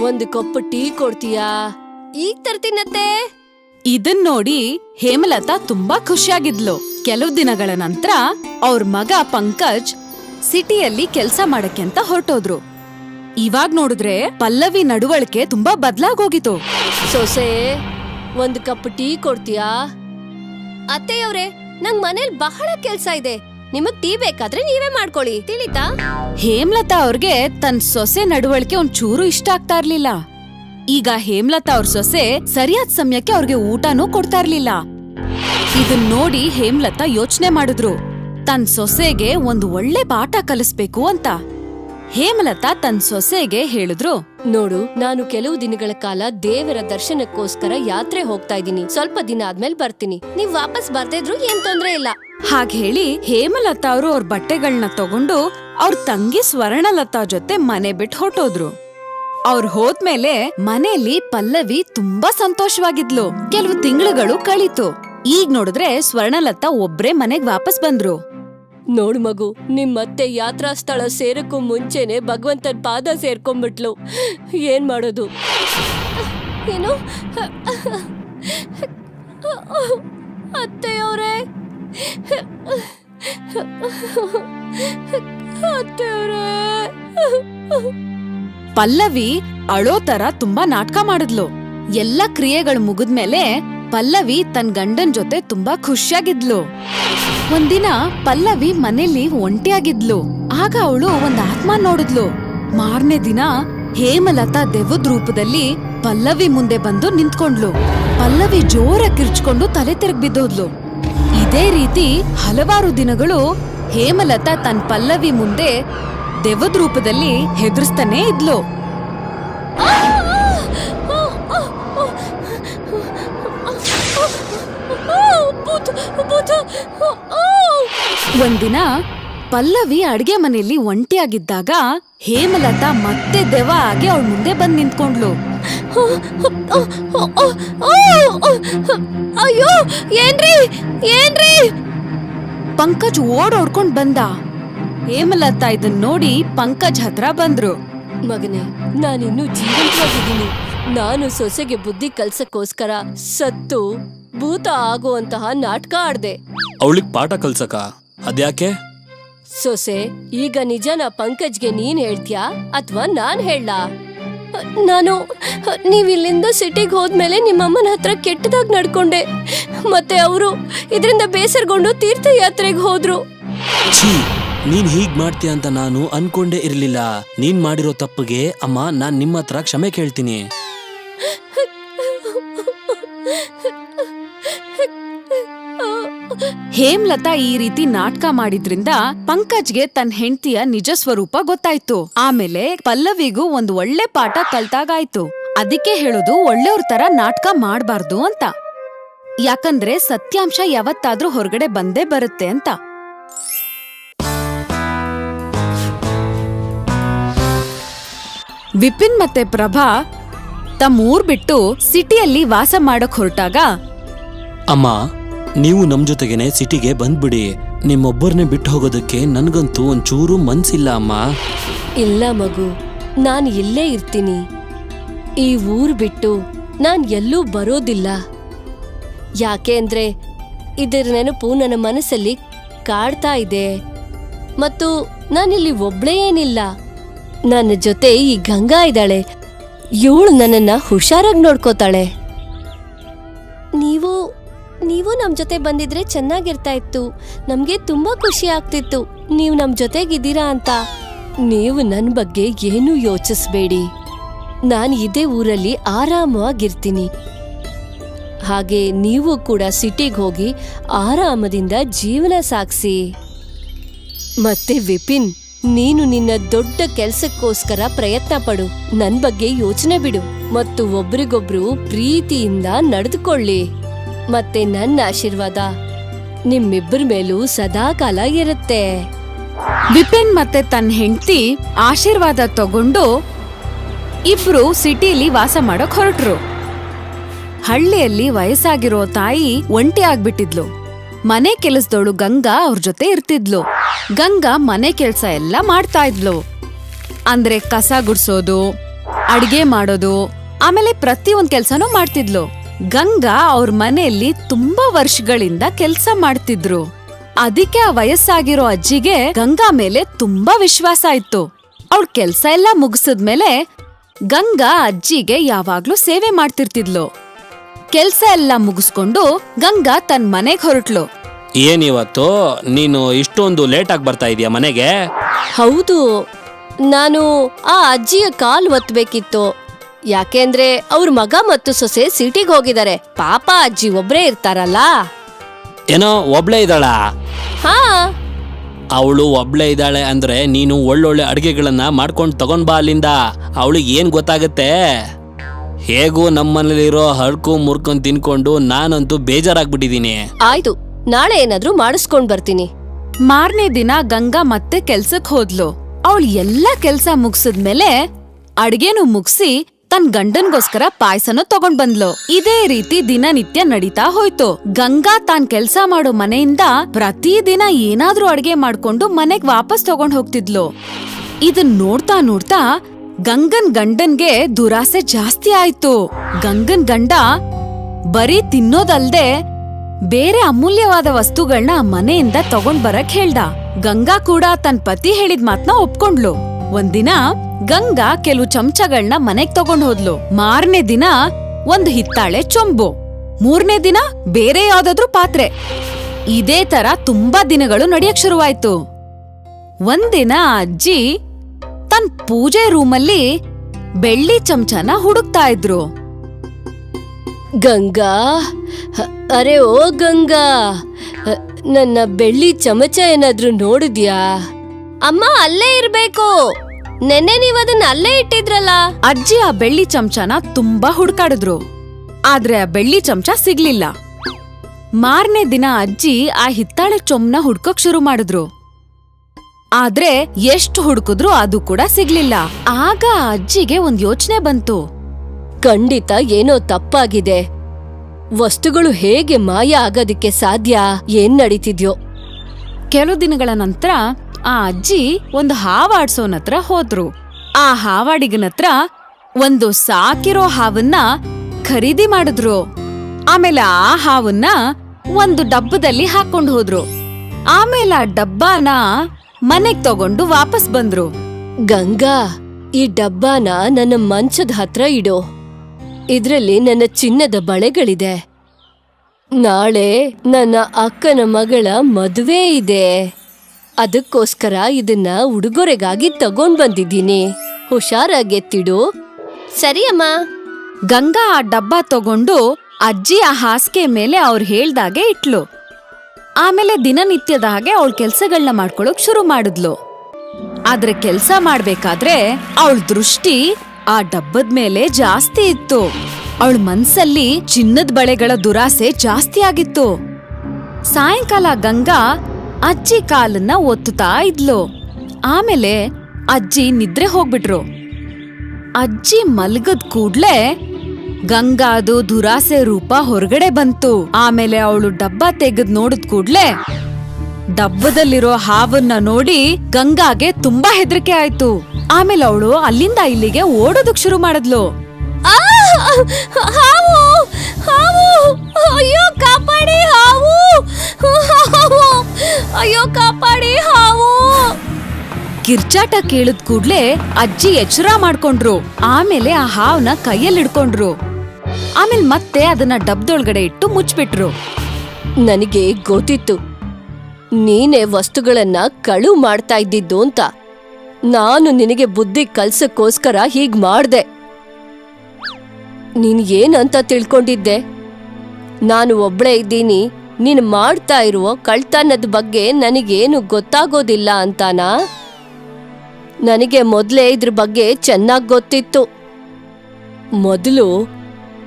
Speaker 4: ಒಂದು ಕಪ್ ಟೀ ಕೊಡ್ತೀಯಾ? ಈಗ ತರ್ತೀನತ್ತೆ.
Speaker 7: ಇದನ್ ನೋಡಿ ಹೇಮಲತಾ ತುಂಬಾ ಖುಷಿಯಾಗಿದ್ಲು. ಕೆಲವು ದಿನಗಳ ನಂತರ ಅವ್ರ ಮಗ ಪಂಕಜ್ ಸಿಟಿಯಲ್ಲಿ ಕೆಲಸ ಮಾಡಕ್ಕೆ ಅಂತ ಹೊರಟೋದ್ರು. ಇವಾಗ ನೋಡಿದ್ರೆ ಪಲ್ಲವಿ ನಡವಳಿಕೆ ತುಂಬಾ ಬದ್ಲಾಗೋಗಿತ್ತು
Speaker 4: ಸೊಸೆ ಒಂದು ಕಪ್ ಟೀ ಕೊಡ್ತೀಯಾ? ಅತ್ತೆಯವ್ರೆ, ನಂಗ್ ಮನೇಲಿ ಬಹಳ ಕೆಲ್ಸ ಇದೆ. ನಿಮಗ್ ಟೀ ಬೇಕಾದ್ರೆ ನೀವೇ ಮಾಡ್ಕೊಳ್ಳಿ. ತಿಳಿತಾ?
Speaker 7: ಹೇಮ್ಲತಾ ಅವ್ರಿಗೆ ತನ್ ಸೊಸೆ ನಡವಳಿಕೆ ಒಂದ್ ಚೂರು ಇಷ್ಟ ಆಗ್ತಾ ಇರ್ಲಿಲ್ಲ. ಈಗ ಹೇಮ್ಲತಾ ಅವ್ರ ಸೊಸೆ ಸರಿಯಾದ ಸಮಯಕ್ಕೆ ಅವ್ರಿಗೆ ಊಟನೂ ಕೊಡ್ತಾ ಇರ್ಲಿಲ್ಲ. ಇದನ್ ನೋಡಿ ಹೇಮ್ಲತಾ ಯೋಚನೆ ಮಾಡಿದ್ರು. ತನ್ ಸೊಸೆಗೆ ಒಂದು ಒಳ್ಳೆ ಪಾಠ ಕಲಿಸ್ಬೇಕು ಅಂತ. ಹೇಮಲತಾ ತನ್ ಸೊಸೆಗೆ ಹೇಳಿದ್ರು.
Speaker 4: ನೋಡು ನಾನು ಕೆಲವು ದಿನಗಳ ಕಾಲ ದೇವರ ದರ್ಶನಕ್ಕೋಸ್ಕರ ಯಾತ್ರೆ ಹೋಗ್ತಾ ಇದ್ದೀನಿ. ಸ್ವಲ್ಪ ದಿನ ಆದ್ಮೇಲೆ ಬರ್ತೀನಿ. ನೀವ್ ವಾಪಸ್ ಬರ್ದಿದ್ರು ಏನ್ ತೊಂದ್ರೆ ಇಲ್ಲ.
Speaker 7: ಹಾಗೆ ಹೇಳಿ ಹೇಮಲತಾ ಅವರು ಅವ್ರ ಬಟ್ಟೆಗಳನ್ನ ತಗೊಂಡು ಅವ್ರ ತಂಗಿ ಸ್ವರ್ಣಲತಾ ಜೊತೆ ಮನೆ ಬಿಟ್ಟು ಹೊರಟೋದ್ರು. ಅವ್ರು ಹೋದ್ಮೇಲೆ ಮನೆಯಲ್ಲಿ ಪಲ್ಲವಿ ತುಂಬಾ ಸಂತೋಷವಾಗಿದ್ಲು. ಕೆಲವು ತಿಂಗಳುಗಳು ಕಳೀತು. ಈಗ ನೋಡಿದ್ರೆ ಸ್ವರ್ಣಲತಾ ಒಬ್ರೇ ಮನೆಗ್ ವಾಪಸ್ ಬಂದ್ರು.
Speaker 4: ನೋಡು ಮಗು ನಿಮ್ಮತ್ತೆ ಯಾತ್ರಾ ಸ್ಥಳ ಸೇರಕ್ಕೂ ಮುಂಚೆನೆ ಭಗವಂತನ ಪಾದ ಸೇರ್ಕೊಂಡ್ಬಿಟ್ಲು. ಏನ್ ಮಾಡೋದು? ಏನು? ಅತ್ತೆಯವರೇ? ಅತ್ತೆಯವ್ರೆ?
Speaker 7: ಪಲ್ಲವಿ ಅಳೋ ತರ ತುಂಬಾ ನಾಟಕ ಮಾಡಿದ್ಲು. ಎಲ್ಲ ಕ್ರಿಯೆಗಳು ಮುಗಿದ್ಮೇಲೆ ಪಲ್ಲವಿ ತನ್ ಗಂಡನ್ ಜೊತೆ ತುಂಬಾ ಖುಷಿಯಾಗಿದ್ಲು. ಒಂದಿನ ಪಲ್ಲವಿ ಮನೆಯಲ್ಲಿ ಒಂಟಿಯಾಗಿದ್ಲು. ಆಗ ಅವಳು ಒಂದ್ ಆತ್ಮ ನೋಡಿದ್ಲು. ಮಾರನೇ ದಿನ ಹೇಮಲತಾ ದೆವ್ವದ ರೂಪದಲ್ಲಿ ಪಲ್ಲವಿ ಮುಂದೆ ಬಂದು ನಿಂತ್ಕೊಂಡ್ಲು. ಪಲ್ಲವಿ ಜೋರ ಕಿರ್ಚ್ಕೊಂಡು ತಲೆ ತಿರುಗ್ ಬಿದ್ದೋದ್ಲು. ಇದೇ ರೀತಿ ಹಲವಾರು ದಿನಗಳು ಹೇಮಲತಾ ತನ್ ಪಲ್ಲವಿ ಮುಂದೆ ದೆವದ್ ರೂಪದಲ್ಲಿ ಹೆದರ್ಸ್ತಾನೇ ಇದ್ಲು. ಒಂದಿನ ಪಲ್ಲವಿ ಅಡ್ಗೆ ಮನೆಯಲ್ಲಿ ಒಂಟಿಯಾಗಿದ್ದಾಗ ಹೇಮಲತಾ ಮತ್ತೆ ದೆವ ಆಗಿ ಅವಳ ಮುಂದೆ ಬಂದ್ ನಿಂತ್ಕೊಂಡ್ಲು ಅಯ್ಯೋ ಏನ್ರಿ ಏನ್ರಿ? ಪಂಕಜ್ ಓಡ್ ಓಡ್ಕೊಂಡ್ ಬಂದ. ಹೇಮಲತಾ ಇದನ್ ನೋಡಿ ಪಂಕಜ್ ಹತ್ರ ಬಂದ್ರು.
Speaker 4: ಮಗನೇ ನಾನಿನ್ನು ಜೀವಂತವಾಗಿದ್ದೀನಿ. ನಾನು ಸೊಸೆಗೆ ಬುದ್ಧಿ ಕಲ್ಸಕ್ಕೋಸ್ಕರ ಸತ್ತು ಭೂತ ಆಗುವಂತಹ ನಾಟಕ ಆಡ್ದೆ.
Speaker 5: ಅವಳಿಗೆ ಪಾಠ ಕಲ್ಸಕ ಅದ್ಯಾಕೆ?
Speaker 4: ಸೊಸೆ ಈಗ ನಿಜನ ಪಂಕಜ್ಗೆ ನೀನ್ ಹೇಳ್ತೀಯಾ ಅಥವಾ ನಾನ್ ಹೇಳ ನಾನು ನೀವ್ ಇಲ್ಲಿಂದ ಸಿಟಿಗೆ ಹೋದ್ಮೇಲೆ ನಿಮ್ಮಮ್ಮನ ಹತ್ರ ಕೆಟ್ಟದಾಗಿ ನಡ್ಕೊಂಡೆ. ಮತ್ತೆ ಅವರು ಇದರಿಂದ ಬೇಸರಗೊಂಡು ತೀರ್ಥಯಾತ್ರೆಗೆ ಹೋದ್ರು.
Speaker 5: ಛೀ ನೀನ್ ಹೀಗ್ ಮಾಡ್ತೀಯ ಅಂತ ನಾನು ಅನ್ಕೊಂಡೇ ಇರ್ಲಿಲ್ಲ. ನೀನ್ ಮಾಡಿರೋ ತಪ್ಪಿಗೆ ಅಮ್ಮ ನಾನ್ ನಿಮ್ಮ ಹತ್ರ ಕ್ಷಮೆ ಕೇಳ್ತೀನಿ.
Speaker 7: ಹೇಮ್ಲತಾ ಈ ರೀತಿ ನಾಟಕ ಮಾಡಿದ್ರಿಂದ ಪಂಕಜ್ಗೆ ತನ್ನ ಹೆಂಡತಿಯ ನಿಜ ಸ್ವರೂಪ ಗೊತ್ತಾಯ್ತು. ಆಮೇಲೆ ಪಲ್ಲವಿಗೂ ಒಂದು ಒಳ್ಳೆ ಪಾಠ ಕಲ್ತಾಗಾಯ್ತು. ಅದಕ್ಕೆ ಹೇಳೋದು ಒಳ್ಳೆಯವ್ರ ತರ ನಾಟಕ ಮಾಡಬಾರ್ದು ಅಂತ. ಯಾಕಂದ್ರೆ ಸತ್ಯಾಂಶ ಯಾವತ್ತಾದ್ರೂ ಹೊರಗಡೆ ಬಂದೇ ಬರುತ್ತೆ ಅಂತ. ವಿಪಿನ್ ಮತ್ತೆ ಪ್ರಭಾ ತಮ್ಮ ಬಿಟ್ಟು ಸಿಟಿಯಲ್ಲಿ ವಾಸ ಮಾಡಕ್ ಹೊರಟಾಗ,
Speaker 5: ಅಮ್ಮ ನೀವು ನಮ್ಮ ಜೊತೆಗೇನೆ ಸಿಟಿಗೆ ಬಂದ್ಬಿಡಿ. ನಿಮ್ಮೊಬ್ಬರನ್ನ ಬಿಟ್ಟು ಹೋಗೋದಕ್ಕೆ ನನಗಂತೂ ಒಂಚೂರು ಮನ್ಸಿಲ್ಲ ಅಮ್ಮ.
Speaker 4: ಇಲ್ಲ ಮಗು, ನಾನು ಇಲ್ಲೇ ಇರ್ತೀನಿ. ಈ ಊರು ಬಿಟ್ಟು ನಾನು ಎಲ್ಲೂ ಬರೋದಿಲ್ಲ. ಯಾಕೆ ಅಂದ್ರೆ ಇದರ ನೆನಪು ನನ್ನ ಮನಸ್ಸಲ್ಲಿ ಕಾಡ್ತಾ ಇದೆ. ಮತ್ತು ನಾನಿಲ್ಲಿ ಒಬ್ಳೇ ಏನಿಲ್ಲ. ನನ್ನ ಜೊತೆ ಈ ಗಂಗಾ ಇದ್ದಾಳೆ. ಇವಳು ನನ್ನನ್ನ ಹುಷಾರಾಗಿ ನೋಡ್ಕೋತಾಳೆ. ನೀವು ನಮ್ಮ ಜೊತೆ ಬಂದಿದ್ರೆ ಚೆನ್ನಾಗಿರ್ತಾ ಇತ್ತು. ನಮಗೆ ತುಂಬಾ ಖುಷಿ ಆಗ್ತಿತ್ತು. ನೀವು ನಮ್ಮ ಜೊತೆಗಿದ್ದೀರಾ ಅಂತ. ನೀವು ನನ್ನ ಬಗ್ಗೆ ಏನೂ ಯೋಚಿಸ್ಬೇಡಿ. ನಾನು ಇದೇ ಊರಲ್ಲಿ ಆರಾಮವಾಗಿರ್ತೀನಿ. ಹಾಗೆ ನೀವು ಕೂಡ ಸಿಟಿಗೆ ಹೋಗಿ ಆರಾಮದಿಂದ ಜೀವನ ಸಾಗಿಸಿ. ಮತ್ತೆ ವಿಪಿನ್, ನೀನು ನಿನ್ನ ದೊಡ್ಡ ಕೆಲಸಕ್ಕೋಸ್ಕರ ಪ್ರಯತ್ನ ಪಡು. ನನ್ ಬಗ್ಗೆ ಯೋಚನೆ ಬಿಡು. ಮತ್ತು ಒಬ್ರಿಗೊಬ್ರು ಪ್ರೀತಿಯಿಂದ ನಡೆದುಕೊಳ್ಳಿ. ಮತ್ತೆ ನನ್ನ ಆಶೀರ್ವಾದ. ನಿಮ್ಮಿಬ್ಬರ ಮೇಲೂ ಸದಾ ಕಾಲ ಇರುತ್ತೆ.
Speaker 7: ವಿಪಿನ್ ಮತ್ತೆ ತನ್ನ ಹೆಂಡತಿ ಆಶೀರ್ವಾದ ತಗೊಂಡು ಇಬ್ರು ಸಿಟಿಲಿ ವಾಸ ಮಾಡಕ್ ಹೊರಟ್ರು. ಹಳ್ಳಿಯಲ್ಲಿ ವಯಸ್ಸಾಗಿರೋ ತಾಯಿ ಒಂಟಿ ಆಗ್ಬಿಟ್ಟಿದ್ಲು. ಮನೆ ಕೆಲಸದವಳು ಗಂಗಾ ಅವ್ರ ಜೊತೆ ಇರ್ತಿದ್ಲು. ಗಂಗಾ ಮನೆ ಕೆಲಸ ಎಲ್ಲ ಮಾಡ್ತಾ ಇದ್ಲು. ಅಂದ್ರೆ ಕಸ ಗುಡ್ಸೋದು, ಅಡಿಗೆ ಮಾಡೋದು, ಆಮೇಲೆ ಪ್ರತಿ ಒಂದ್ ಕೆಲ್ಸನೂ ಮಾಡ್ತಿದ್ಲು. ಗಂಗಾ ಅವ್ರ ಮನೆಯಲ್ಲಿ ತುಂಬಾ ವರ್ಷಗಳಿಂದ ಕೆಲಸ ಮಾಡ್ತಿದ್ರು. ಅದಕ್ಕೆ ಆ ವಯಸ್ಸಾಗಿರೋ ಅಜ್ಜಿಗೆ ಗಂಗಾ ಮೇಲೆ ತುಂಬಾ ವಿಶ್ವಾಸ ಇತ್ತು. ಅವ್ಳ ಕೆಲ್ಸ ಎಲ್ಲ ಮುಗಿಸಿದ್ಮೇಲೆ ಗಂಗಾ ಅಜ್ಜಿಗೆ ಯಾವಾಗ್ಲೂ ಸೇವೆ ಮಾಡ್ತಿರ್ತಿದ್ಲು. ಕೆಲ್ಸ ಎಲ್ಲ ಮುಗಿಸ್ಕೊಂಡು ಗಂಗಾ ತನ್ ಮನೆಗ್ ಹೊರಟ್ಲು.
Speaker 5: ಏನಿವತ್ತು ನೀನು ಇಷ್ಟೊಂದು ಲೇಟ್ ಆಗಿ ಬರ್ತಾ ಇದೀಯ ಮನೆಗೆ?
Speaker 4: ಹೌದು. ನಾನು ಆ ಅಜ್ಜಿಯ ಕಾಲ್ ಒತ್ತಬೇಕಿತ್ತು ಯಾಕೆಂದ್ರೆ ಅವ್ರ ಮಗ ಮತ್ತು ಸೊಸೆ ಸಿಟಿಗೆ ಹೋಗಿದ್ದಾರೆ ಪಾಪ ಅಜ್ಜಿ ಒಬ್ರೇ ಇರ್ತಾರಲ್ಲ.
Speaker 5: ಏನೋ ಒಬ್ಳೇ ಇದ್ದಾಳ?
Speaker 4: ಹಾ.
Speaker 5: ಅವಳು ಒಬ್ಳೆ ಇದ್ದಾಳೆ ಅಂದ್ರೆ ನೀನು ಒಳ್ಳೊಳ್ಳೆ ಅಡಿಗೆಗಳನ್ನ ಮಾಡ್ಕೊಂಡು ತಗೊಂಡ್ ಬಾ ಅಲ್ಲಿಂದ. ಅವಳಿಗೆ ಏನ್ ಗೊತ್ತಾಗತ್ತೆ? ಹೇಗೂ ನಮ್ಮನೇಲಿರೋ ಹಳ್ಕು ಮುರ್ಕೊಂಡ್ ತಿನ್ಕೊಂಡು ನಾನಂತೂ ಬೇಜಾರಾಗ್ಬಿಟ್ಟಿದೀನಿ.
Speaker 4: ಆಯ್ತು ನಾಳೆ ಏನಾದ್ರೂ ಮಾಡಿಸ್ಕೊಂಡ್ ಬರ್ತೀನಿ.
Speaker 7: ಮಾರನೇ ದಿನ ಗಂಗಾ ಮತ್ತೆ ಕೆಲ್ಸಕ್ ಹೋದ್ಲು. ಅವಳು ಎಲ್ಲಾ ಕೆಲ್ಸ ಮುಗ್ಸಿದ್ಮೇಲೆ ಅಡ್ಗೆನೂ ಮುಗ್ಸಿ ತನ್ ಗಂಡನ್ಗೋಸ್ಕರ ಪಾಯಸನೂ ತಗೊಂಡ್ ಬಂದ್ಲು. ಇದೇ ರೀತಿ ದಿನನಿತ್ಯ ನಡೀತಾ ಹೋಯ್ತು. ಗಂಗಾ ತಾನ್ ಕೆಲ್ಸ ಮಾಡೋ ಮನೆಯಿಂದ ಪ್ರತಿದಿನ ಏನಾದ್ರೂ ಅಡ್ಗೆ ಮಾಡ್ಕೊಂಡು ಮನೆಗ್ ವಾಪಸ್ ತಗೊಂಡ್ ಹೋಗ್ತಿದ್ಲು. ಇದನ್ ನೋಡ್ತಾ ನೋಡ್ತಾ ಗಂಗನ್ ಗಂಡನ್ಗೆ ದುರಾಸೆ ಜಾಸ್ತಿ ಆಯ್ತು. ಗಂಗನ್ ಗಂಡ ಬರೀ ತಿನ್ನೋದಲ್ದೆ ಬೇರೆ ಅಮೂಲ್ಯವಾದ ವಸ್ತುಗಳನ್ನ ಮನೆಯಿಂದ ತಗೊಂಡ್ ಬರಕ್ ಹೇಳ್ದ. ಗಂಗಾ ಕೂಡ ತನ್ ಪತಿ ಹೇಳಿದ್ ಮಾತ್ನ ಒಪ್ಕೊಂಡ್ಲು. ಒಂದಿನ ಗಂಗಾ ಕೆಲವು ಚಮಚಗಳನ್ನ ಮನೆಗ್ ತಗೊಂಡ್ ಹೋದ್ಲು. ಮಾರನೇ ದಿನ ಒಂದು ಹಿತ್ತಾಳೆ ಚೊಂಬು. ಮೂರನೇ ದಿನ ಬೇರೆ ಯಾವ್ದಾದ್ರೂ ಪಾತ್ರೆ. ಇದೇ ತರ ತುಂಬಾ ದಿನಗಳು ನಡೆಯಕ್ ಶುರುವಾಯ್ತು. ಒಂದಿನ ಅಜ್ಜಿ ತನ್ ಪೂಜೆ ರೂಮಲ್ಲಿ ಬೆಳ್ಳಿ ಚಮಚನ ಹುಡುಕ್ತಾ ಇದ್ರು.
Speaker 4: ಗಂಗಾ, ಅರೆ ಓ ಗಂಗಾ, ನನ್ನ ಬೆಳ್ಳಿ ಚಮಚ ಏನಾದ್ರೂ ನೋಡಿದ್ಯಾ? ಅಮ್ಮ ಅಲ್ಲೇ ಇರ್ಬೇಕು. ನೆನ್ನೆ ನೀವ್ ಅದನ್ನ ಅಲ್ಲೇ ಇಟ್ಟಿದ್ರಲ್ಲ.
Speaker 7: ಅಜ್ಜಿ ಆ ಬೆಳ್ಳಿ ಚಮಚನ ತುಂಬಾ ಹುಡ್ಕಾಡಿದ್ರು. ಆದ್ರೆ ಆ ಬೆಳ್ಳಿ ಚಮಚ ಸಿಗ್ಲಿಲ್ಲ. ಮಾರನೇ ದಿನ ಅಜ್ಜಿ ಆ ಹಿತ್ತಾಳೆ ಚೊಮ್ನ ಹುಡ್ಕೋಕ್ ಶುರು ಮಾಡಿದ್ರು. ಆದ್ರೆ ಎಷ್ಟು ಹುಡುಕಿದ್ರು ಅದು ಕೂಡ ಸಿಗ್ಲಿಲ್ಲ. ಆಗ ಆ ಅಜ್ಜಿಗೆ ಒಂದ್ ಯೋಚನೆ ಬಂತು.
Speaker 4: ಖಂಡಿತ ಏನೋ ತಪ್ಪಾಗಿದೆ. ವಸ್ತುಗಳು ಹೇಗೆ ಮಾಯ ಆಗೋದಿಕ್ಕೆ ಸಾಧ್ಯ? ಏನ್ ನಡೀತಿದ್ಯೋ?
Speaker 7: ಕೆಲವು ದಿನಗಳ ನಂತರ ಆ ಅಜ್ಜಿ ಒಂದು ಹಾವಾಡ್ಸೋನತ್ರ ಹೋದ್ರು. ಆ ಹಾವಾಡಿಗನತ್ರ ಒಂದು ಸಾಕಿರೋ ಹಾವನ್ನ ಖರೀದಿ ಮಾಡಿದ್ರು. ಆಮೇಲೆ ಆ ಹಾವನ್ನ ಒಂದು ಡಬ್ಬದಲ್ಲಿ ಹಾಕೊಂಡು ಹೋದ್ರು. ಆಮೇಲೆ ಆ ಡಬ್ಬಾನ ಮನೆಗ್ ತಗೊಂಡು ವಾಪಸ್ ಬಂದ್ರು.
Speaker 4: ಗಂಗಾ, ಈ ಡಬ್ಬಾನ ನನ್ನ ಮಂಚದ ಹತ್ರ ಇಡು. ಇದ್ರಲ್ಲಿ ನನ್ನ ಚಿನ್ನದ ಬಳೆಗಳಿದೆ. ನಾಳೆ ನನ್ನ ಅಕ್ಕನ ಮಗಳ ಮದುವೆ ಇದೆ. ಅದಕ್ಕೋಸ್ಕರ ಇದನ್ನ ಉಡುಗೊರೆಗಾಗಿ ತಗೊಂಡ್ ಬಂದಿದ್ದೀನಿ. ಹುಷಾರಾಗಿ ಎತ್ತಿಡು. ಸರಿ ಅಮ್ಮ.
Speaker 7: ಗಂಗಾ ಆ ಡಬ್ಬ ತಗೊಂಡು ಅಜ್ಜಿ ಆ ಹಾಸಿಗೆ ಮೇಲೆ ಅವ್ರು ಹೇಳ್ದಾಗೆ ಇಟ್ಲು. ಆಮೇಲೆ ದಿನನಿತ್ಯದ ಹಾಗೆ ಅವಳ ಕೆಲ್ಸಗಳನ್ನ ಮಾಡ್ಕೊಳಕ್ ಶುರು ಮಾಡಿದ್ಲು. ಆದ್ರೆ ಕೆಲಸ ಮಾಡ್ಬೇಕಾದ್ರೆ ಅವಳ ದೃಷ್ಟಿ ಆ ಡಬ್ಬದ ಮೇಲೆ ಜಾಸ್ತಿ ಇತ್ತು. ಅವಳ ಮನ್ಸಲ್ಲಿ ಚಿನ್ನದ ಬಳೆಗಳ ದುರಾಸೆ ಜಾಸ್ತಿ ಆಗಿತ್ತು. ಸಾಯಂಕಾಲ ಗಂಗಾ ಅಜ್ಜಿ ಕಾಲನ್ನ ಒತ್ತುತ್ತಾ ಇದ್ಲು. ಆಮೇಲೆ ಅಜ್ಜಿ ನಿದ್ರೆ ಹೋಗ್ಬಿಟ್ರು. ಅಜ್ಜಿ ಮಲ್ಗದ್ ಕೂಡ್ಲೆ ಗಂಗಾದು ದುರಾಸೆ ರೂಪ ಹೊರಗಡೆ ಬಂತು. ಆಮೇಲೆ ಅವಳು ಡಬ್ಬ ತೆಗೆದ್ ನೋಡಿದ್ ಕೂಡ್ಲೆ ಡಬ್ಬದಲ್ಲಿರೋ ಹಾವನ್ನ ನೋಡಿ ಗಂಗಾಗೆ ತುಂಬಾ ಹೆದರಿಕೆ ಆಯ್ತು. ಆಮೇಲೆ ಅವಳು ಅಲ್ಲಿಂದ ಇಲ್ಲಿಗೆ ಓಡೋದಕ್ ಶುರು ಮಾಡಿದ್ಲು.
Speaker 4: ಹಾವು ಅಯ್ಯೋ ಕಾಪಾಡಿ ಹಾವು! ಅಯ್ಯೋ ಕಾಪಾಡಿ ಹಾವು.
Speaker 7: ಕಿರ್ಚಾಟ ಕೇಳಿದ್ ಕೂಡ್ಲೆ ಅಜ್ಜಿ ಎಚ್ಚರ ಮಾಡ್ಕೊಂಡ್ರು. ಆಮೇಲೆ ಆ ಹಾವ್ನ ಕೈಯಲ್ಲಿ ಹಿಡ್ಕೊಂಡ್ರು. ಆಮೇಲೆ ಮತ್ತೆ ಅದನ್ನ ಡಬ್ದೊಳಗಡೆ ಇಟ್ಟು ಮುಚ್ಚಿಬಿಟ್ರು.
Speaker 4: ನನಗೆ ಗೊತ್ತಿತ್ತು. ನೀನೇ ವಸ್ತುಗಳನ್ನ ಕಳು ಮಾಡ್ತಾ ಇದ್ದಿದ್ದು ಅಂತ. ನಾನು ನಿನಗೆ ಬುದ್ಧಿ ಕಲ್ಸಕ್ಕೋಸ್ಕರ ಹೀಗ್ ಮಾಡ್ದೆ. ನೀನ್ ಏನಂತ ತಿಳ್ಕೊಂಡಿದ್ದೆ? ನಾನು ಒಬ್ಳೇ ಇದ್ದೀನಿ, ನೀನು ಮಾಡ್ತಾ ಇರುವ ಕಳ್ತನದ ಬಗ್ಗೆ ನನಗೇನು ಗೊತ್ತಾಗೋದಿಲ್ಲ ಅಂತಾನಾ? ನನಗೆ ಮೊದಲೇ ಇದ್ರ ಬಗ್ಗೆ ಚೆನ್ನಾಗ್ ಗೊತ್ತಿತ್ತು. ಮೊದಲು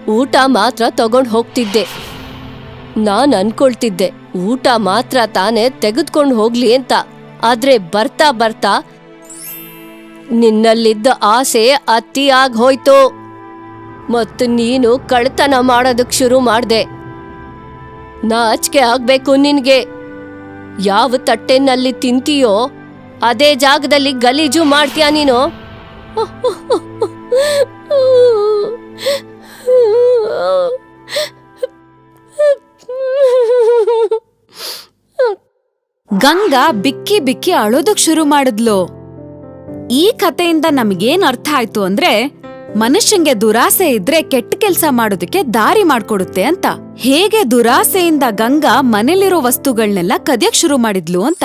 Speaker 4: ಊಟ ಮಾತ್ರ ತಗೊಂಡ್ ಹೋಗ್ತಿದ್ದೆ. ನಾನು ಅನ್ಕೊಳ್ತಿದ್ದೆ, ಊಟ ಮಾತ್ರ ತಾನೇ ತೆಗೆದ್ಕೊಂಡು ಹೋಗ್ಲಿ ಅಂತ. ಆದ್ರೆ ಬರ್ತಾ ಬರ್ತಾ ನಿನ್ನಲ್ಲಿದ್ದ ಆಸೆ ಅತಿ ಆಗ್ ಹೋಯ್ತು. ಮತ್ತು ನೀನು ಕಳ್ತನ ಮಾಡೋದಕ್ಕೆ ಶುರು ಮಾಡ್ದೆ. ನಾಚಿಕೆ ಆಗ್ಬೇಕು ನಿನ್ಗೆ. ಯಾವ ತಟ್ಟೆನಲ್ಲಿ ತಿಂತೀಯೋ ಅದೇ ಜಾಗದಲ್ಲಿ ಗಲೀಜು ಮಾಡ್ತೀಯ ನೀನು?
Speaker 7: ಗಂಗಾ ಬಿಕ್ಕಿ ಬಿಕ್ಕಿ ಅಳೋದಕ್ ಶುರು ಮಾಡಿದ್ಲು. ಈ ಕಥೆಯಿಂದ ನಮಗೇನ್ ಅರ್ಥ ಆಯ್ತು ಅಂದ್ರೆ ಮನುಷ್ಯಂಗೆ ದುರಾಸೆ ಇದ್ರೆ ಕೆಟ್ಟ ಕೆಲ್ಸ ಮಾಡೋದಕ್ಕೆ ದಾರಿ ಮಾಡ್ಕೊಡುತ್ತೆ ಅಂತ. ಹೇಗೆ ದುರಾಸೆಯಿಂದ ಗಂಗಾ ಮನೇಲಿರೋ ವಸ್ತುಗಳನ್ನೆಲ್ಲ ಕದಿಯಕ್ ಶುರು ಮಾಡಿದ್ಲು ಅಂತ.